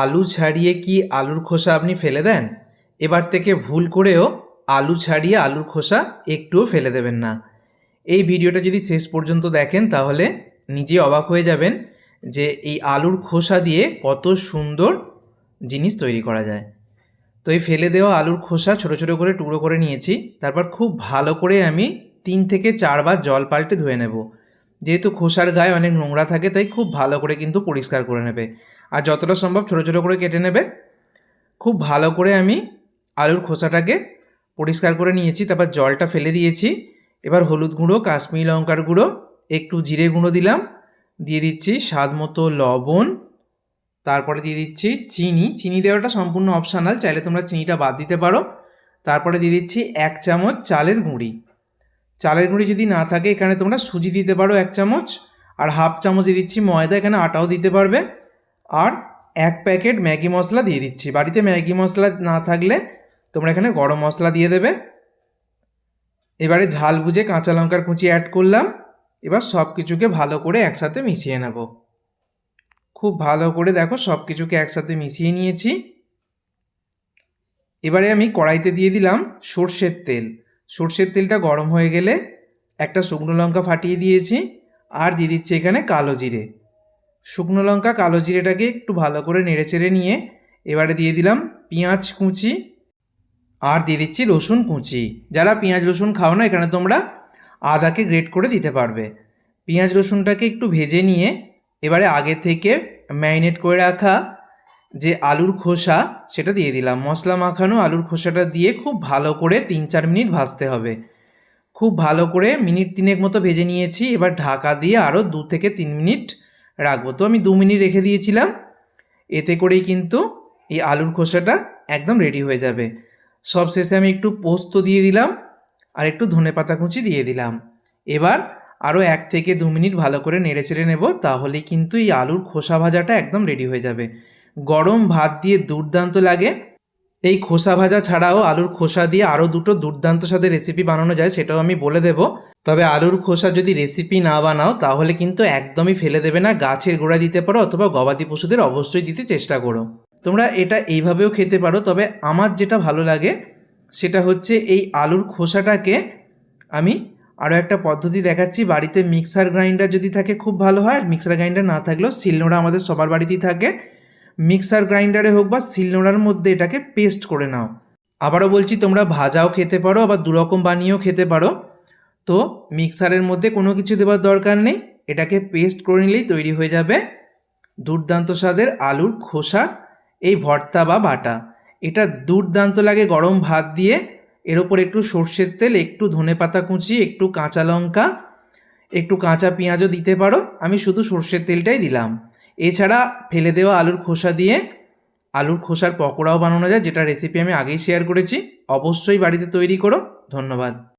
আলু ছাড়িয়ে কি আলুর খোসা আপনি ফেলে দেন? এবার থেকে ভুল করেও আলু ছাড়িয়ে আলুর খোসা একটুও ফেলে দেবেন না। এই ভিডিওটা যদি শেষ পর্যন্ত দেখেন তাহলে নিজে অবাক হয়ে যাবেন যে এই আলুর খোসা দিয়ে কত সুন্দর জিনিস তৈরি করা যায়। তো এই ফেলে দেওয়া আলুর খোসা ছোট ছোট করে টুকরো করে নিয়েছি, তারপর খুব ভালো করে আমি তিন থেকে চারবার জল পাল্টে ধুয়ে নেব। যেহেতু খোসার গায়ে অনেক নোংরা থাকে, তাই খুব ভালো করে কিন্তু পরিষ্কার করে নেবে। আর যতটা সম্ভব ছোটো ছোটো করে কেটে নেবে। খুব ভালো করে আমি আলুর খোসাটাকে পরিষ্কার করে নিয়েছি, তারপর জলটা ফেলে দিয়েছি। এবার হলুদ গুঁড়ো, কাশ্মীরি লঙ্কার গুঁড়ো, একটু জিরে গুঁড়ো দিলাম। দিয়ে দিচ্ছি স্বাদ মতো লবণ। তারপরে দিয়ে দিচ্ছি চিনি। চিনি দেওয়াটা সম্পূর্ণ অপশানাল চাইলে তোমরা চিনিটা বাদ দিতে পারো। তারপরে দিয়ে দিচ্ছি এক চামচ চালের গুঁড়ি। চালের গুঁড়ি যদি না থাকে, এখানে তোমরা সুজি দিতে পারো এক চামচ, আর হাফ চামচ দিয়ে দিচ্ছি ময়দা, এখানে আটাও দিতে পারবে। আর এক প্যাকেট ম্যাগি মশলা দিয়ে দিচ্ছি। বাড়িতে ম্যাগি মশলা না থাকলে তোমরা এখানে গরম মশলা দিয়ে দেবে। এবারে ঝাল বুঝে কাঁচা লঙ্কার কুচি অ্যাড করলাম। এবার সব কিছুকে ভালো করে একসাথে মিশিয়ে নেব। খুব ভালো করে দেখো সব কিছুকে একসাথে মিশিয়ে নিয়েছি। এবারে আমি কড়াইতে দিয়ে দিলাম সর্ষের তেল। সর্ষের তেলটা গরম হয়ে গেলে একটা শুকনো লঙ্কা ফাটিয়ে দিয়েছি, আর দিয়ে দিচ্ছি এখানে কালো জিরে। শুকনো লঙ্কা, কালো জিরেটাকে একটু ভালো করে নেড়ে চেড়ে নিয়ে এবারে দিয়ে দিলাম পেঁয়াজ কুচি, আর দিয়ে দিচ্ছি রসুন কুচি। যারা পেঁয়াজ রসুন খাও না, এখানে তোমরা আদাকে গ্রেট করে দিতে পারবে। পেঁয়াজ রসুনটাকে একটু ভেজে নিয়ে এবারে আগে থেকে ম্যারিনেট করে রাখা যে আলুর খোসা, সেটা দিয়ে দিলাম। মশলা মাখানো আলুর খোসাটা দিয়ে খুব ভালো করে তিন চার মিনিট ভাজতে হবে। খুব ভালো করে মিনিট তিনেক মতো ভেজে নিয়েছি। এবার ঢাকা দিয়ে আরও দু থেকে তিন মিনিট রাখব। তো আমি দু মিনিট রেখে দিয়েছিলাম। এতে করেই কিন্তু এই আলুর খোসাটা একদম রেডি হয়ে যাবে। সব শেষে আমি একটু পোস্ত দিয়ে দিলাম আর একটু ধনে পাতা কুচি দিয়ে দিলাম। এবার আরও এক থেকে দু মিনিট ভালো করে নেড়ে চেড়ে নেব, তাহলেই কিন্তু এই আলুর খোসা ভাজাটা একদম রেডি হয়ে যাবে। গরম ভাত দিয়ে দুর্দান্ত লাগে। এই খোসা ভাজা ছাড়াও আলুর খোসা দিয়ে আরও দুটো দুর্দান্ত সাথে রেসিপি বানানো যায়, সেটাও আমি বলে দেব। তবে আলুর খোসা যদি রেসিপি না বানাও, তাহলে কিন্তু একদমই ফেলে দেবে না। গাছের গোড়া দিতে পারো অথবা গবাদি পশুদের অবশ্যই দিতে চেষ্টা করো। তোমরা এটা এইভাবেও খেতে পারো, তবে আমার যেটা ভালো লাগে, সেটা হচ্ছে এই আলুর খোসাটাকে আমি আরও একটা পদ্ধতি দেখাচ্ছি। বাড়িতে মিক্সার গ্রাইন্ডার যদি থাকে, খুব ভালো হয়। আর মিক্সার গ্রাইন্ডার না থাকলেও শিলনোড়া আমাদের সবার বাড়িতেই থাকে। মিক্সার গ্রাইন্ডারে হোক বা শিলনোড়ার মধ্যে এটাকে পেস্ট করে নাও। আবারও বলছি, তোমরা ভাজাও খেতে পারো, আবার দুরকম বানিয়েও খেতে পারো। তো মিক্সারের মধ্যে কোনো কিছু দেওয়ার দরকার নেই, এটাকে পেস্ট করে নিলেই তৈরি হয়ে যাবে। দুর্দান্ত স্বাদের আলুর খোসা, এই ভর্তা বা বাটা। এটা দুর্দান্ত লাগে গরম ভাত দিয়ে। এর ওপর একটু সর্ষের তেল, একটু ধনে পাতা কুচি, একটু কাঁচা লঙ্কা, একটু কাঁচা পেঁয়াজও দিতে পারো। আমি শুধু সর্ষের তেলটাই দিলাম। এছাড়া ফেলে দেওয়া আলুর খোসা দিয়ে আলুর খোসার পকোড়াও বানানো যায়, যেটা রেসিপি আমি আগেই শেয়ার করেছি। অবশ্যই বাড়িতে তৈরি করো। ধন্যবাদ।